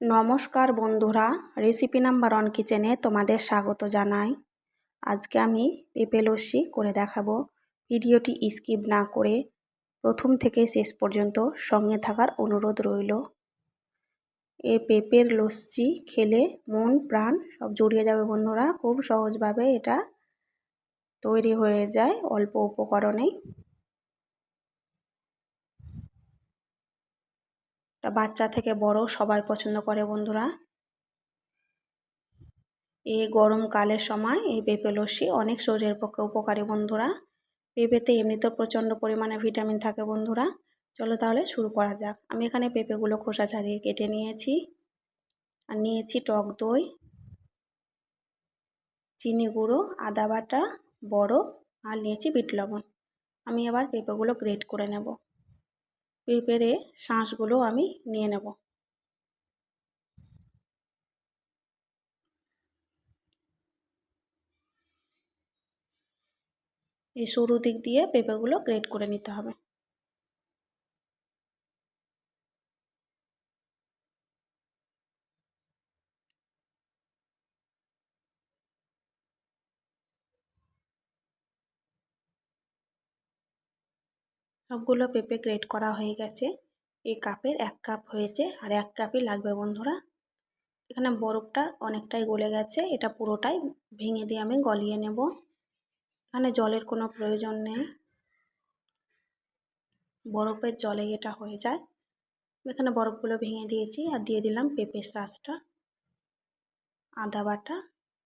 নমস্কার বন্ধুরা recipe number one কিচেনে তোমাদের স্বাগত জানাই। আজকে আমি পেঁপে লস্যি করে দেখাবো। ভিডিওটি স্কিপ না করে প্রথম থেকে শেষ পর্যন্ত সঙ্গে থাকার অনুরোধ রইল। এ পেঁপের লস্যি খেলে মন, প্রাণ সব জড়িয়ে যাবে বন্ধুরা। খুব সহজভাবে এটা তৈরি হয়ে যায় অল্প উপকরণেই। বাচ্চা থেকে বড় সবাই পছন্দ করে বন্ধুরা। এই গরমকালের সময় এই পেঁপে লস্যি অনেক শরীরের পক্ষে উপকারী বন্ধুরা। পেঁপেতে এমনিতেও প্রচণ্ড পরিমাণে ভিটামিন থাকে বন্ধুরা। চলো তাহলে শুরু করা যাক। আমি এখানে পেঁপেগুলো খোসা ছাড়িয়ে কেটে নিয়েছি। আর নিয়েছি টক দই, চিনি গুঁড়ো, আদা বাটা, বড় আর নিয়েছি বিট লবণ। আমি এবার পেঁপেগুলো গ্রেট করে নেব। পেঁপেরে শাঁসগুলো আমি নিয়ে নেব। এই সরু দিক দিয়ে পেঁপেগুলো গ্রেড করে নিতে হবে। সবগুলো পেঁপে গ্রেট করা হয়ে গেছে। এই কাপের এক কাপ হয়েছে আর এক কাপই লাগবে বন্ধুরা। এখানে বরফটা অনেকটাই গলে গেছে, এটা পুরোটাই ভেঙে দিয়ে আমি গলিয়ে নেব। এখানে জলের কোনো প্রয়োজন নেই। বরফের জলে এটা হয়ে যায়। এখানে বরফগুলো ভেঙে দিয়েছি আর দিয়ে দিলাম পেঁপের শাঁসটা আদা বাটা।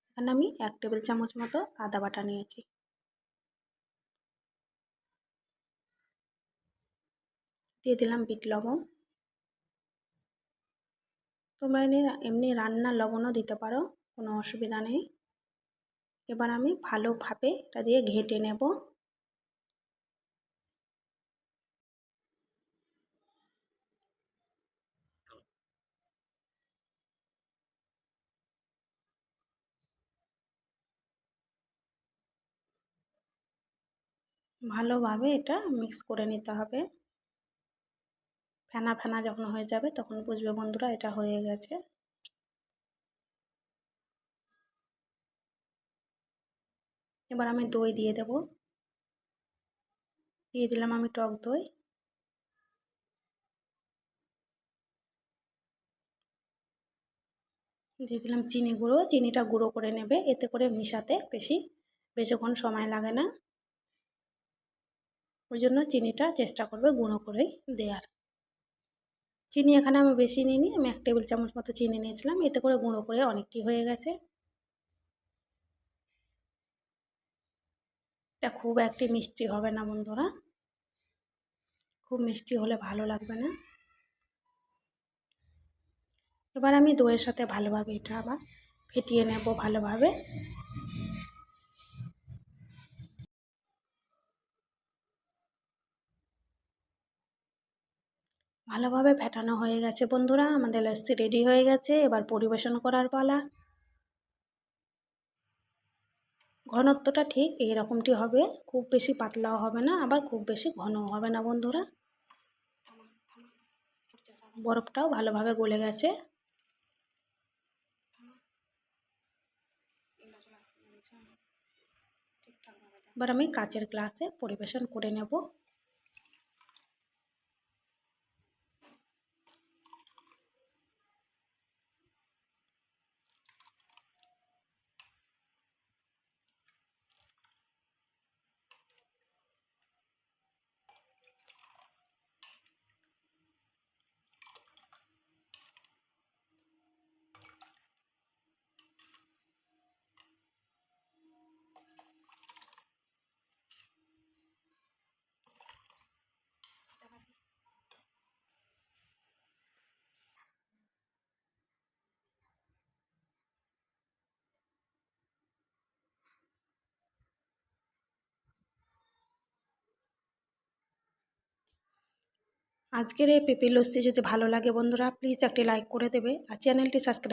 এখানে আমি এক টেবিল চামচ মতো আদা বাটা নিয়েছি। দিয়ে দিলাম বিট লবণ। তোমরা এমনি রান্নার লবণও দিতে পারো, কোনো অসুবিধা নেই। এবার আমি ভালোভাবে এটা দিয়ে ঘেঁটে নেব। ভালোভাবে এটা মিক্স করে নিতে হবে। ফেনা ফেনা যখন হয়ে যাবে তখন বুঝবে বন্ধুরা এটা হয়ে গেছে। এবার আমি দই দিয়ে দেব। দিয়ে দিলাম আমি টক দই। দিয়ে দিলাম চিনি গুঁড়ো। চিনিটা গুঁড়ো করে নেবে। এতে করে মিশাতে বেশি বেশিক্ষণ সময় লাগে না। ওই জন্য চিনিটা চেষ্টা করবে গুঁড়ো করেই দেওয়ার চিনি এখানে আমি বেশি নিইনি, আমি এক টেবিল চামচ মতো চিনি নিয়েছিলাম, এতে করে গুঁড়ো করে অনেকটি হয়ে গেছে। এটা খুব একটি মিষ্টি হবে না বন্ধুরা। খুব মিষ্টি হলে ভালো লাগবে না। এবার আমি দইয়ের সাথে ভালোভাবে এটা আবার ফেটিয়ে নেব ভালোভাবে। ভালোভাবে ফেটানো হয়ে গেছে, বন্ধুরা। আমাদের লস্যি রেডি হয়ে গেছে। এবার পরিবেশন করার পালা। ঘনত্বটা ঠিক এই রকমটি হবে। খুব বেশি পাতলাও হবে না, আবার খুব বেশি ঘনও হবে না, বন্ধুরা। বরফটাও ভালোভাবে গলে গেছে। এবার আমি কাচের গ্লাসে পরিবেশন করে নেব। আজকের এই পেঁপে লস্যি যদি ভালো লাগে বন্ধুরা প্লিজ একটি লাইক করে দেবে আর চ্যানেলটি সাবস্ক্রাইব